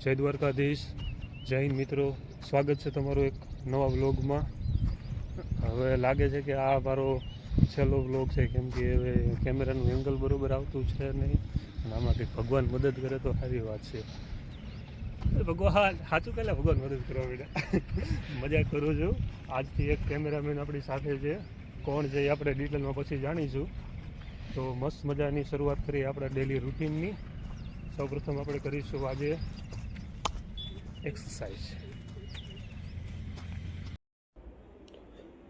જય દ્વારકાધીશ. હિન્દ મિત્રો. સ્વાગત છે તમારું એક નવા વ્લોગમાં. હવે લાગે છે કે આ મારો છેલ્લો વ્લોગ છે, કેમ કે હવે કેમેરાનું એંગલ બરોબર આવતું છે નહીં. અને આમાં કંઈક ભગવાન મદદ કરે તો સારી વાત છે. ભગવાન સાચું કહેલા ભગવાન મદદ કરવા બેટા. મજા કરું છું. આજથી એક કેમેરામેન આપણી સાથે છે. કોણ છે એ આપણે ડિટેલમાં પછી જાણીશું. તો મસ્ત મજાની શરૂઆત કરીએ આપણા ડેલી રૂટીનની સૌપ્રથમ આપણે કરીશું આજે એક્સરસાઇઝ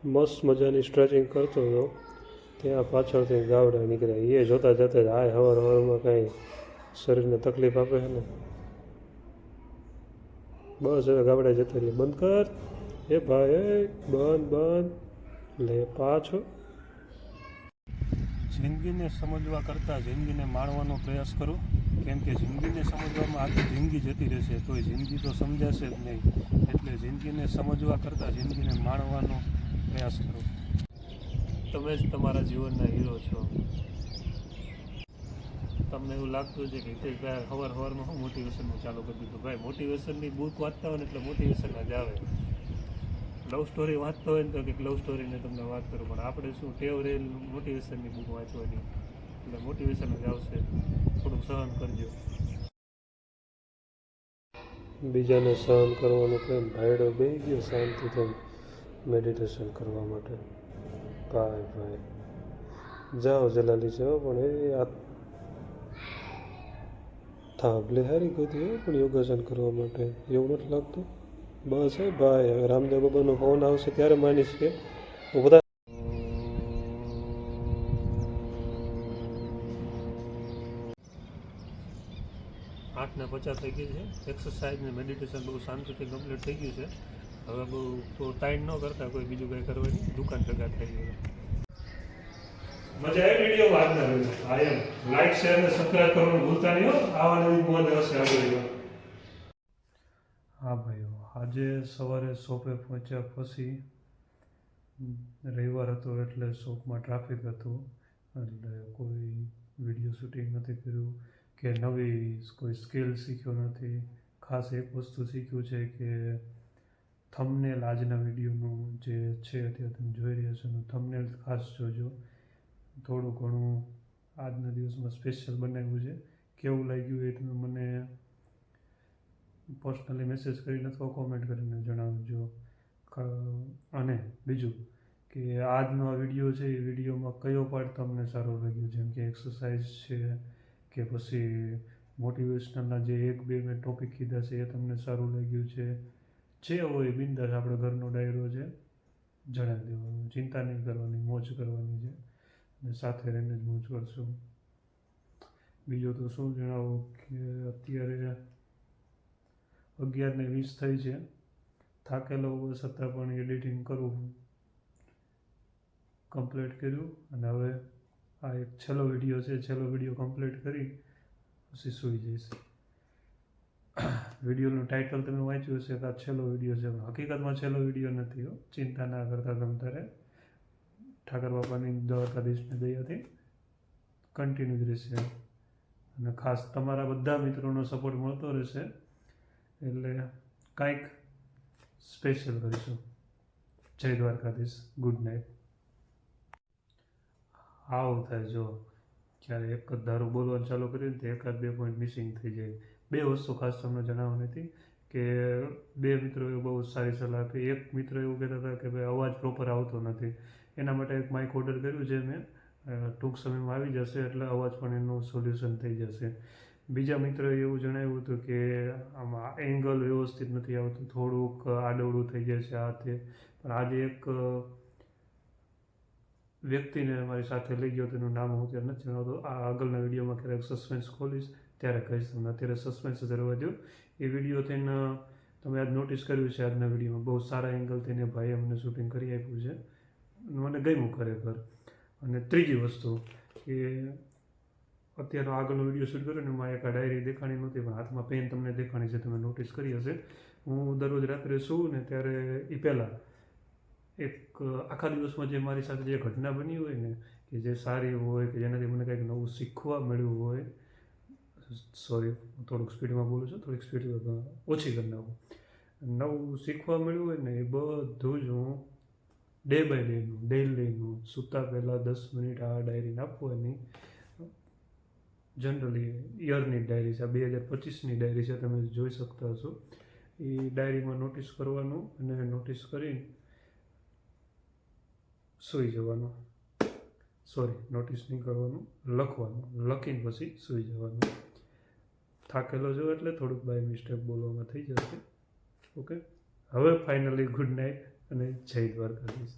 મસ્ત મજાની સ્ટ્રેચિંગ કરતો હતો. ત્યાં પાછળથી ગાવડા નીકળ્યા. એ જોતા જતા જ હાય હવાર હવારમાં કાંઈ શરીરને તકલીફ આપે છે ને? બસ હવે ગાવડા જતા રહીએ બંધ કર. એ ભાઈ બંધ બંધ. લે પાછો. જિંદગીને સમજવા કરતાં જિંદગીને માણવાનો પ્રયાસ કરો. કેમ કે જિંદગીને સમજવામાં આખી જિંદગી જતી રહેશે, તોય જિંદગી તો સમજાશે જ નહીં. એટલે જિંદગીને સમજવા કરતાં જિંદગીને માણવાનો પ્રયાસ કરો. તમે જ તમારા જીવનના હીરો છો. તમને એવું લાગતું છે કે હિતેશભાઈ હવાર હવારમાં હું મોટિવેશનનું ચાલુ કરી દીધું. ભાઈ મોટિવેશનની બુક વાંચતા હોય ને એટલે મોટિવેશન જ આવે. લવ સ્ટોરી વાંચતો હોય ને તો કંઈક લવ સ્ટોરીને તમને વાત કરું. પણ આપણે શું ટેવ રહેલ મોટિવેશનની બુક વાંચવાની? એટલે મોટિવેશન જ આવશે. થોડુંક સહન કરજો. બીજાને સહન કરવાનું પ્રેમ ભાઈડો બે ગયો શાંતિથી મેડિટેશન કરવા માટે. ભાઈ ભાઈ. જાઓ જલાલી, જાઓ, પણ એ આ થાંભલે હારી ગઈ હોય પણ યોગાસન કરવા માટે. એવું નથી લાગતું? બસ હે ભાઈ હવે રામદેવ બાબાનો ફોન આવશે ત્યારે માનીશ કે હું બધા આઠને પચાસ થઈ ગઈ છે. એક્સરસાઇઝ ને મેડિટેશન બહુ શાંતિથી કમ્પ્લીટ થઈ ગયું છે. હવે બહુ તો ટાઈમ ન કરતા કોઈ બીજું કંઈ કરવાની દુકાન ભેગા થઈ ગયું મજા આવી વીડિયો આજના આઈ એમ લાઈક શેર અને સબસ્ક્રાઇબ કરવાનું ભૂલતા નહીં હો. આવા નવી મોજ હશે આગળ. ભાઈઓ, આજે સવારે શોપે પહોંચ્યા પછી રવિવાર હતો એટલે શોપમાં ટ્રાફિક હતું, એટલે કોઈ વીડિયો શૂટિંગ નથી કર્યું, કે નવી કોઈ સ્કિલ શીખ્યો નથી. ખાસ એક વસ્તુ શીખ્યું છે કે થમનેલ આજના વિડીયોનું જે છે અત્યારે તમે જોઈ રહ્યા છો, એનું થમનેલ ખાસ જોજો. થોડું ઘણું આજના દિવસમાં સ્પેશિયલ બનાવ્યું છે. કેવું લાગ્યું એ તમે મને પર્સનલી મેસેજ કરીને અથવા કોમેન્ટ કરીને જણાવજો. અને બીજું કે આજનો આ વીડિયો છે, એ વિડીયોમાં કયો પાર્ટ તમને સારો લાગ્યો? જેમ કે એક્સરસાઇઝ છે, કે પછી મોટિવેશનલના જે એક બે મેં ટોપિક કીધા છે, એ તમને સારું લાગ્યું છે? જે હોય બિંદાસ આપણે ઘરનો ડાયરો છે, જણાવી દેવાનું. ચિંતા નહીં કરવાની, મોજ કરવાની છે. અને સાથે રહીને જ મોજ કરશું. બીજું તો શું જણાવું કે અત્યારે અગિયાર ને વીસ થઈ છે. થાકેલો હોવા છતાં પણ એડિટિંગ કરવું કમ્પ્લીટ કર્યું. અને હવે આ એક છેલ્લો વીડિયો છે. છેલ્લો વીડિયો કમ્પ્લીટ કરી પછી સૂઈ જઈશ. વિડીયોનું ટાઇટલ તમે વાંચ્યું હશે કે આ છેલ્લો વીડિયો છે. હકીકતમાં છેલ્લો વીડિયો નથી હો. ચિંતા ના કરતા તમ તારે ઠાકર બાપાની દ્વારકાધીશની દયાથી કન્ટિન્યુ રહેશે. અને ખાસ તમારા બધા મિત્રોનો સપોર્ટ મળતો રહેશે. એટલે કાંઈક સ્પેશિયલ કરીશું. જય દ્વારકાધીશ. ગુડ નાઇટ આવું થાય જો, જ્યારે એક જ દારૂ બોલવાનું ચાલુ કર્યું તો એકાદ બે પોઈન્ટ મિસિંગ થઈ જાય. બે વસ્તુ ખાસ તમને જણાવવાની હતી કે બે મિત્રોએ બહુ સારી સલાહ આપી. એક મિત્ર એવું કહેતા હતા કે ભાઈ, અવાજ પ્રોપર આવતો નથી. એના માટે એક માઇક ઓર્ડર કર્યું છે મેં ટૂંક સમયમાં આવી જશે એટલે અવાજ પણ એનું સોલ્યુશન થઈ જશે. બીજા મિત્રોએ એવું જણાવ્યું હતું કે આમાં એંગલ વ્યવસ્થિત નથી આવતું, થોડુંક આડવડું થઈ છે આ તે. પણ આજે એક વ્યક્તિને મારી સાથે લઈ ગયો, તેનું નામ હું ત્યારે નથી જણાવતો. આ આગળના વિડીયોમાં ક્યારેક સસ્પેન્સ ખોલીશ, ત્યારે કહીશ તમને. અત્યારે સસ્પેન્સ જ રહેવા દો એ વીડિયો થઈને તમે આજ નોટિસ કર્યું છે આજના વિડીયોમાં. બહુ સારા એંગલ થઈને ભાઈએ અમને શૂટિંગ કરી આપ્યું છે. મને ગમ્યું ખરેખર. અને ત્રીજી વસ્તુ કે અત્યારનો આગળનો વીડિયો શૂટ કર્યો ને, એમાં એક ડાયરી દેખાણી નહોતી, પણ હાથમાં પેન તમને દેખાણી છે, તમે નોટિસ કરી હશે. હું દરરોજ રાત્રે સૂવું ને ત્યારે એ પહેલાં એક આખા દિવસમાં જે મારી સાથે જે ઘટના બની હોય ને, કે જે સારી હોય, કે જેનાથી મને કંઈક નવું શીખવા મળ્યું હોય સોરી થોડુંક સ્પીડમાં બોલું છું, થોડીક સ્પીડ ઓછી કરી નાખું. નવું શીખવા મળ્યું હોય ને, એ બધું જ હું ડે બાય ડેનું ડેલીનું સૂતા પહેલાં દસ મિનિટ આ ડાયરી નાખવાની જનરલી યરની ડાયરી છે આ બે હજાર પચીસની ડાયરી છે, તમે જોઈ શકતા હશો. એ ડાયરીમાં નોટિસ કરવાનું અને નોટિસ કરીને સૂઈ જવાનું. સોરી નોટિસ નહીં કરવાનું, લખવાનું. લખીને પછી સૂઈ જવાનું. થાકેલો જો એટલે થોડુંક બાય મિસ્ટેક બોલવામાં થઈ જશે. ઓકે હવે ફાઇનલી ગુડ નાઇટ અને જય દ્વારકાધીશ.